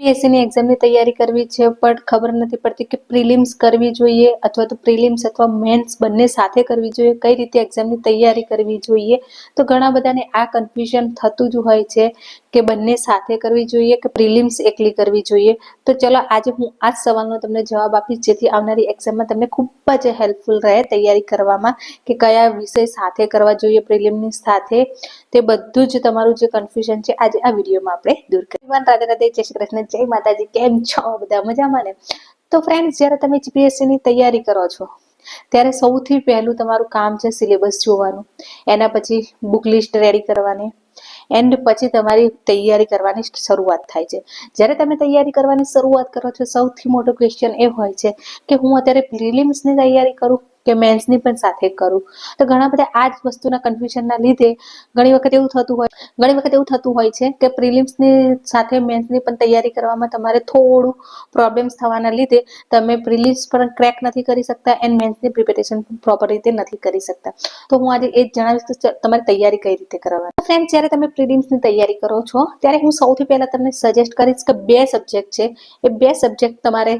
પીએસસીની એક્ઝામની તૈયારી કરવી છે, પણ ખબર નથી પડતી કે પ્રિલિમ્સ કરવી જોઈએ અથવા તો પ્રિલિમ્સ અથવા મેન્સ બંને સાથે કરવી જોઈએ, કઈ રીતે એક્ઝામની તૈયારી કરવી જોઈએ. તો ઘણા બધાને આ કન્ફ્યુઝન થતું જ હોય છે કે બંને સાથે કરવી જોઈએ કે પ્રિલિમ્સ એકલી કરવી જોઈએ. તો ચલો આજે હું આ સવાલનો તમને જવાબ આપીશ, જેથી આવનારી એક્ઝામમાં તમને ખૂબ જ હેલ્પફુલ રહે તૈયારી કરવામાં કે કયા વિષય સાથે કરવા જોઈએ પ્રિલિમની સાથે. તે બધું જ તમારું જે કન્ફ્યુઝન છે, આજે આ વિડીયોમાં આપણે દૂર કરીએ રાધે રાધે, જય શ્રી કૃષ્ણ જય માતાજી, કેમ છો? બધા મજામાં ને? તો ફ્રેન્ડ્સ જ્યારે તમે જીપીએસસી ની તૈયારી કરો છો, ત્યારે સૌથી પહેલું તમારું કામ છે સિલેબસ જોવાનું. એના પછી બુક લિસ્ટ રેડી કરવાની. એન્ડ પછી તમારી તૈયારી કરવાની શરૂઆત થાય છે. જ્યારે તમે તૈયારી કરવાની શરૂઆત કરો છો, સૌથી મોટો ક્વેશ્ચન એ હોય છે કે હું અત્યારે પ્રિલિમ્સની તૈયારી કરું? કે મેન્સની પણ સાથે કરું. તો ઘણા બધા આ જ વસ્તુના કન્ફ્યુઝનના લીધે ઘણી વખત એવું થતું હોય, ઘણી વખત એવું થતું હોય છે કે પ્રિલિમ્સની સાથે મેન્સની પણ તૈયારી કરવામાં તમારે થોડું પ્રોબ્લેમ્સ થવાના લીધે તમે પ્રિલિમ્સ પણ ક્રેક નથી કરી શકતા એન્ડ મેન્સની પ્રિપેરેશન પ્રોપર રીતે નથી કરી શકતા. તો હું આજે એ જ જણાવીશ કે તમારી તૈયારી કઈ રીતે કરવાની. ફ્રેન્ડ જ્યારે તમે પ્રિલિમ્સની તૈયારી કરો છો, ત્યારે હું સૌથી પહેલા તમને સજેસ્ટ કરીશ કે બે સબ્જેક્ટ છે. એ બે સબ્જેક્ટ તમારે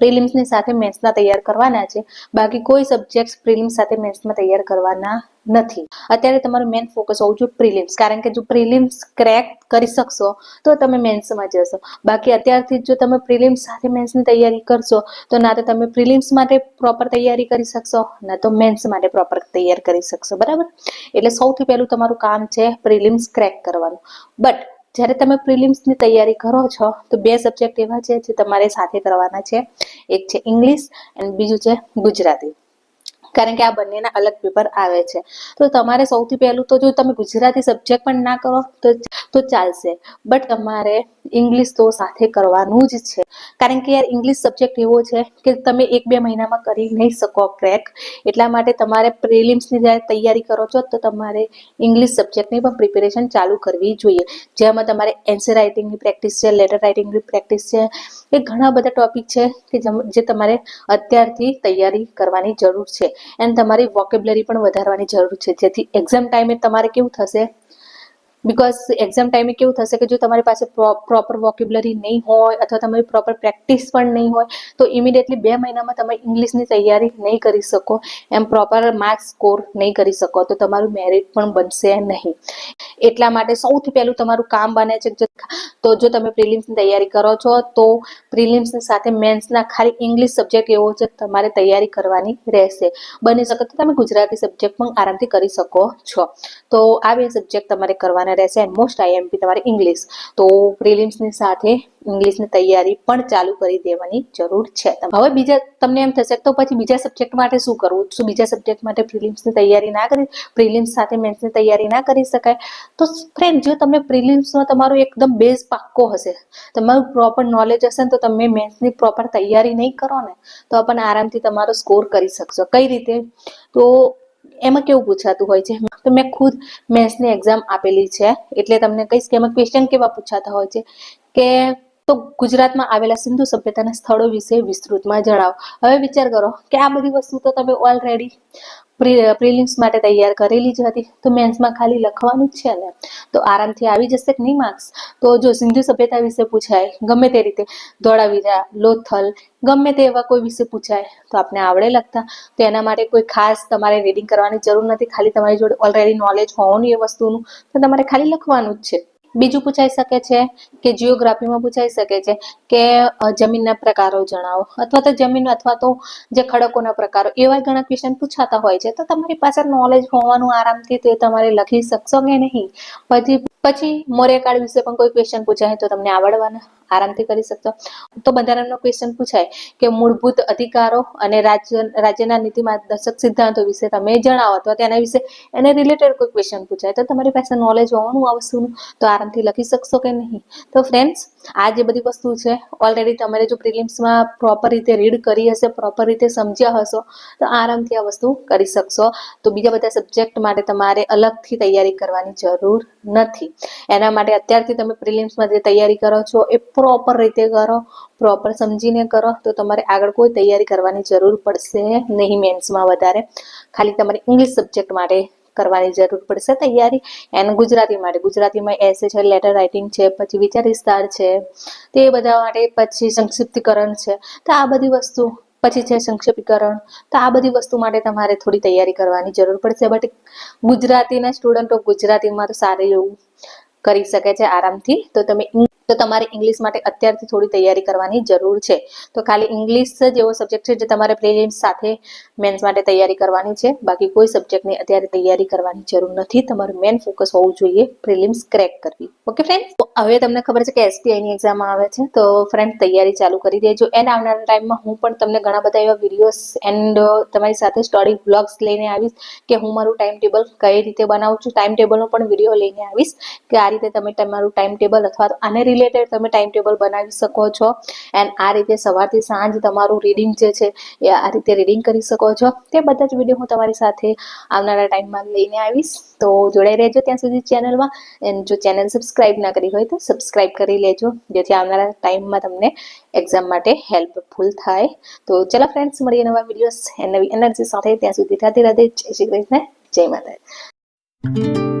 પ્રિલિમ્સની સાથે મેથ્સના તૈયાર કરવાના છે. બાકી કોઈ સબ્જેક્ટ પ્રિલિમ્સ સાથે મેથ્સમાં તૈયાર કરવાના નથી. અત્યારે તમારું મેન ફોકસ હોવું જોઈએ પ્રિલિમ્સ કારણ કે જો પ્રિલિમ્સ ક્રેક કરી શકશો, તો તમે મેન્સમાં જશો. બાકી અત્યારથી જો તમે પ્રિલિમ્સ સાથે મેન્સની તૈયારી કરશો, તો ના તો તમે પ્રિલિમ્સ માટે પ્રોપર તૈયારી કરી શકશો, ના તો મેન્સ માટે પ્રોપર તૈયાર કરી શકશો. બરાબર? એટલે સૌથી પહેલું તમારું કામ છે પ્રિલિમ્સ ક્રેક કરવાનું. બટ જ્યારે તમે પ્રિલિમ્સની તૈયારી કરો છો, તો બે સબ્જેક્ટ એવા છે જે તમારે સાથે કરવાના છે. એક છે ઇંગ્લિશ અને બીજું છે ગુજરાતી. કારણ કે આ બંનેના અલગ પેપર આવે છે. તો તમારે સૌથી પહેલું તો જો તમે ગુજરાતી સબ્જેક્ટ પણ ના કરો, તો તો ચાલશે. બટ તમારે ઇંગ્લિશ તો સાથે કરવાનું જ છે. કારણ કે યાર ઇંગ્લિશ સબ્જેક્ટ એવો છે કે તમે એક બે મહિનામાં કરી નહીં શકો ક્રેક એટલા માટે તમારે પ્રિલિમ્સની જ્યારે તૈયારી કરો છો, તો તમારે ઇંગ્લિશ સબ્જેક્ટની પણ પ્રિપેરેશન ચાલુ કરવી જોઈએ. જેમાં તમારે એન્સર રાઇટિંગની પ્રેક્ટિસ છે લેટર રાઇટિંગની પ્રેક્ટિસ છે. એ ઘણા બધા ટોપિક છે કે જે તમારે અત્યારથી તૈયારી કરવાની જરૂર છે. એન્ડ તમારી વોકેબ્લરી પણ વધારવાની જરૂર છે. જેથી એક્ઝામ ટાઈમે તમારે કેવું થશે? બિકોઝ એક્ઝામ ટાઈમે કેવું થશે કે જો તમારી પાસે પ્રોપર વોક્યુબલરી નહીં હોય અથવા તમારી પ્રોપર પ્રેક્ટિસ પણ નહીં હોય, તો ઇમિડિયેટલી બે મહિનામાં તમે ઇંગ્લિશની તૈયારી નહીં કરી શકો. એમ પ્રોપર માર્ક્સ સ્કોર નહીં કરી શકો, તો તમારું મેરિટ પણ બનશે નહીં. એટલા માટે સૌથી પહેલું તમારું કામ બને છે તો જો તમે પ્રિલિમ્સની તૈયારી કરો છો, તો પ્રિલિમ્સની સાથે મેન્સના ખાલી ઇંગ્લિશ સબ્જેક્ટ એવો છે તમારે તૈયારી કરવાની રહેશે. બની શકે તો તમે ગુજરાતી સબ્જેક્ટ પણ આરામથી કરી શકો છો. તો આ બે સબ્જેક્ટ તમારે કરવાના રહેશે એન્ડ મોસ્ટ આઈએમપી તમારે ઇંગ્લિશ તો પ્રિલિમ્સની સાથે ઇંગ્લિશની તૈયારી પણ ચાલુ કરી દેવાની જરૂર છે. હવે બીજા, તમને એમ થશે તો પછી બીજા સબ્જેક્ટ માટે શું કરવું? શું બીજા સબ્જેક્ટ માટે પ્રિલિમ્સની તૈયારી ના કરી પ્રિલિમ્સ સાથે મેન્સની તૈયારી ના કરી શકાય? તો ફ્રેન્ડ જો તમે પ્રિલિમ્સમાં તમારો એકદમ બેઝ પાક્કો હશે, તમારું પ્રોપર નોલેજ હશે ને તો તમે મેન્સની પ્રોપર તૈયારી નહીં કરો ને, તો પણ આરામથી તમારો સ્કોર કરી શકશો. કઈ રીતે? તો એમાં કેવું પૂછાતું હોય છે? તો મેં ખુદ મેથ્સની એક્ઝામ આપેલી છે. એટલે તમને કહીશ કે એમાં ક્વેશ્ચન કેવા પૂછાતા હોય છે? કે તો ગુજરાતમાં આવેલા સિંધુ સભ્યતાના સ્થળો વિશે વિસ્તૃતમાં જણાવો. હવે વિચાર કરો કે આ બધી વસ્તુ તો તમે ઓલરેડી પ્રિલિમ્સ માટે તૈયાર કરેલી જ હતી. તો મેન્સમાં ખાલી લખવાનું જ છે ને? તો આરામથી આવી જશે કે નહીં માર્ક્સ તો જો સિંધુ સભ્યતા વિશે પૂછાય, ગમે તે રીતે ધોળાવીરા, લોથલ, ગમે તે એવા કોઈ વિશે પૂછાય, તો આપણે આવડે લખતા. તો એના માટે કોઈ ખાસ તમારે રીડિંગ કરવાની જરૂર નથી. ખાલી તમારી જોડે ઓલરેડી નોલેજ હોવાનું એ વસ્તુનું, તો તમારે ખાલી લખવાનું જ છે. બીજું પૂછાઈ શકે છે કે જીઓગ્રાફીમાં પૂછાઈ શકે છે કે જમીનના પ્રકારો જણાવો. અથવા તો જમીન અથવા તો જે ખડકોના પ્રકારો, એવા ઘણા ક્વેશ્ચન પૂછાતા હોય છે. તો તમારી પાસે નોલેજ હોવાનું આરામથી તે તમારે લખી શકશો કે નહીં? પછી પછી મૌર્યકાળ વિશે પણ કોઈ ક્વેશ્ચન પૂછાય તો તમને આવડવાના? આરામથી કરી શકશો તો બંધારણનો ક્વેશ્ચન પૂછાય કે મૂળભૂત અધિકારો અને રાજ્ય, રાજ્યના નીતિ માર્ગદર્શક સિદ્ધાંતો વિશે તમે જણાવો અથવા તેના વિશે એને રિલેટેડ કોઈ ક્વેશ્ચન પૂછાય તો તમારી પાસે નોલેજ હોવાનું આ વસ્તુનું. તો આરામથી લખી શકશો કે નહીં? તો ફ્રેન્ડ્સ આ જે બધી વસ્તુ છે ઓલરેડી તમારે જો પ્રિલિમ્સમાં પ્રોપર રીતે રીડ કરી હશે પ્રોપર રીતે સમજ્યા હશો, તો આરામથી આ વસ્તુ કરી શકશો. તો બીજા બધા સબ્જેક્ટ માટે તમારે અલગથી તૈયારી કરવાની જરૂર નથી. એના માટે અત્યારથી તમે પ્રિલિમ્સમાં જે તૈયારી કરો છો, એ પ્રોપર રીતે કરો પ્રોપર સમજીને કરો, તો તમારે આગળ કોઈ તૈયારી કરવાની જરૂર પડશે નહીં મેન્સમાં વધારે. ખાલી તમારે ઇંગ્લિશ સબ્જેક્ટ માટે કરવાની જરૂર પડશે તૈયારી. એન્ડ ગુજરાતી માટે. ગુજરાતીમાં એસે છે લેટર રાઇટિંગ છે, પછી વિચાર વિસ્તાર છે, તે બધા માટે પછી સંક્ષિપ્તીકરણ છે. તો આ બધી વસ્તુ, પછી છે સંક્ષેપીકરણ તો આ બધી વસ્તુ માટે તમારે થોડી તૈયારી કરવાની જરૂર પડશે. બટ ગુજરાતીના સ્ટુડન્ટો ગુજરાતીમાં તો સારું એવું કરી શકે છે આરામથી. તો તમે તો તમારે ઇંગ્લિશ માટે અત્યારથી થોડી તૈયારી કરવાની જરૂર છે. તો ખાલી ઇંગ્લિશ જ એવો સબ્જેક્ટ છે જે તમારે પ્રિલિમ્સ સાથે મેન્સ માટે તૈયારી કરવાની છે. બાકી કોઈ સબ્જેક્ટની અત્યારે તૈયારી કરવાની જરૂર નથી. તમારું મેન ફોકસ હોવું જોઈએ પ્રિલિમ્સ ક્રેક કરવી. ઓકે ફ્રેન્ડ હવે તમને ખબર છે કે એસટીઆઈની એક્ઝામ આવે છે. તો ફ્રેન્ડ તૈયારી ચાલુ કરી દેજો. એન્ડ આવનારા ટાઈમમાં હું પણ તમને ઘણા બધા એવા વિડીયોઝ એન્ડ તમારી સાથે સ્ટડી બ્લોગ્સ લઈને આવીશ કે હું મારું ટાઈમ ટેબલ કઈ રીતે બનાવું છું. ટાઈમ ટેબલનો પણ વીડિયો લઈને આવીશ કે આ રીતે તમે તમારું ટાઈમ ટેબલ અથવા આને રિલેટેડ તમે ટાઈમ ટેબલ બનાવી શકો છો. એન્ડ આ રીતે સવારથી સાંજ તમારું રીડિંગ જે છે, એ આ રીતે રીડિંગ કરી શકો છો. તે બધા જ વીડિયો હું તમારી સાથે આવનારા ટાઈમમાં લઈને આવીશ. તો જોડાઈ રહેજો ત્યાં સુધી ચેનલમાં એન્ડ જો ચેનલ સબસ્ક્રાઈબ ના કરી હોય તો સબસ્ક્રાઈબ કરી લેજો. જેથી આવનારા ટાઈમમાં તમને એક્ઝામ માટે હેલ્પફુલ થાય. તો ચલો ફ્રેન્ડ્સ મળીએ નવા વિડીયોઝ નવી એનર્જી સાથે. ત્યાં સુધી રાધે રાધે. જય શ્રી કૃષ્ણ. જય માતા